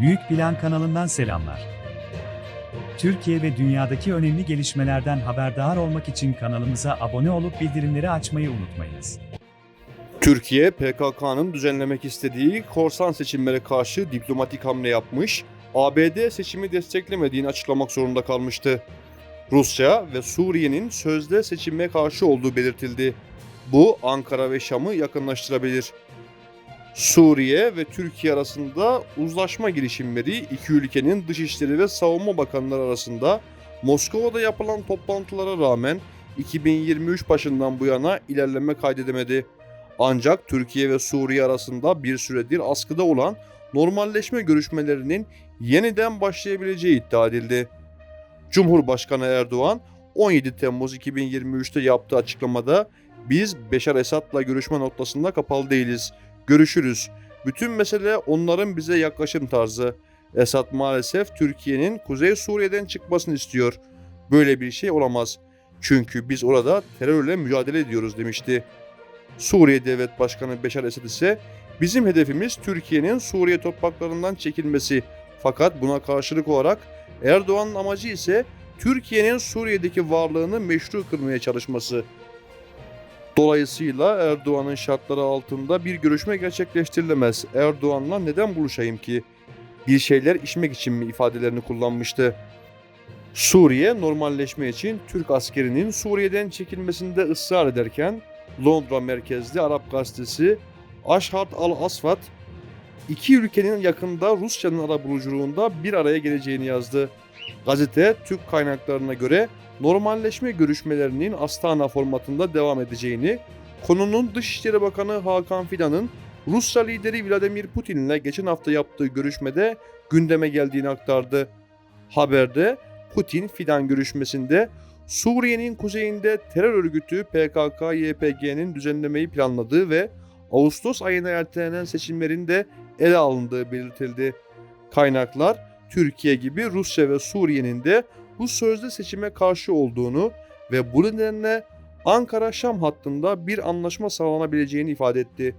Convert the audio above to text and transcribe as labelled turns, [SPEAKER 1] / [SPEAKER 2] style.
[SPEAKER 1] Büyük Plan kanalından selamlar. Türkiye ve dünyadaki önemli gelişmelerden haberdar olmak için kanalımıza abone olup bildirimleri açmayı unutmayınız.
[SPEAKER 2] Türkiye, PKK'nın düzenlemek istediği korsan seçimlere karşı diplomatik hamle yapmış, ABD seçimi desteklemediğini açıklamak zorunda kalmıştı. Rusya ve Suriye'nin sözde seçime karşı olduğu belirtildi. Bu Ankara ve Şam'ı yakınlaştırabilir. Suriye ve Türkiye arasında uzlaşma girişimleri iki ülkenin dışişleri ve savunma bakanları arasında Moskova'da yapılan toplantılara rağmen 2023 başından bu yana ilerleme kaydedemedi. Ancak Türkiye ve Suriye arasında bir süredir askıda olan normalleşme görüşmelerinin yeniden başlayabileceği iddia edildi. Cumhurbaşkanı Erdoğan 17 Temmuz 2023'te yaptığı açıklamada biz Beşar Esad'la görüşme noktasında kapalı değiliz. Görüşürüz. Bütün mesele onların bize yaklaşım tarzı. Esad maalesef Türkiye'nin Kuzey Suriye'den çıkmasını istiyor. Böyle bir şey olamaz. Çünkü biz orada terörle mücadele ediyoruz demişti. Suriye Devlet Başkanı Beşar Esad ise bizim hedefimiz Türkiye'nin Suriye topraklarından çekilmesi. Fakat buna karşılık olarak Erdoğan'ın amacı ise Türkiye'nin Suriye'deki varlığını meşru kılmaya çalışması. Dolayısıyla Erdoğan'ın şartları altında bir görüşme gerçekleştirilemez. Erdoğan'la neden buluşayım ki? Bir şeyler içmek için mi ifadelerini kullanmıştı. Suriye normalleşme için Türk askerinin Suriye'den çekilmesinde ısrar ederken Londra merkezli Arap gazetesi Ashhart al-Asfat iki ülkenin yakında Rusya'nın arabuluculuğunda bir araya geleceğini yazdı. Gazete Türk kaynaklarına göre normalleşme görüşmelerinin Astana formatında devam edeceğini, konunun Dışişleri Bakanı Hakan Fidan'ın Rusya lideri Vladimir Putin'le geçen hafta yaptığı görüşmede gündeme geldiğini aktardı. Haberde Putin Fidan görüşmesinde Suriye'nin kuzeyinde terör örgütü PKK-YPG'nin düzenlemeyi planladığı ve Ağustos ayına ertelenen seçimlerin de ele alındığı belirtildi. Kaynaklar Türkiye gibi Rusya ve Suriye'nin de bu sözde seçime karşı olduğunu ve bu nedenle Ankara-Şam hattında bir anlaşma sağlanabileceğini ifade etti.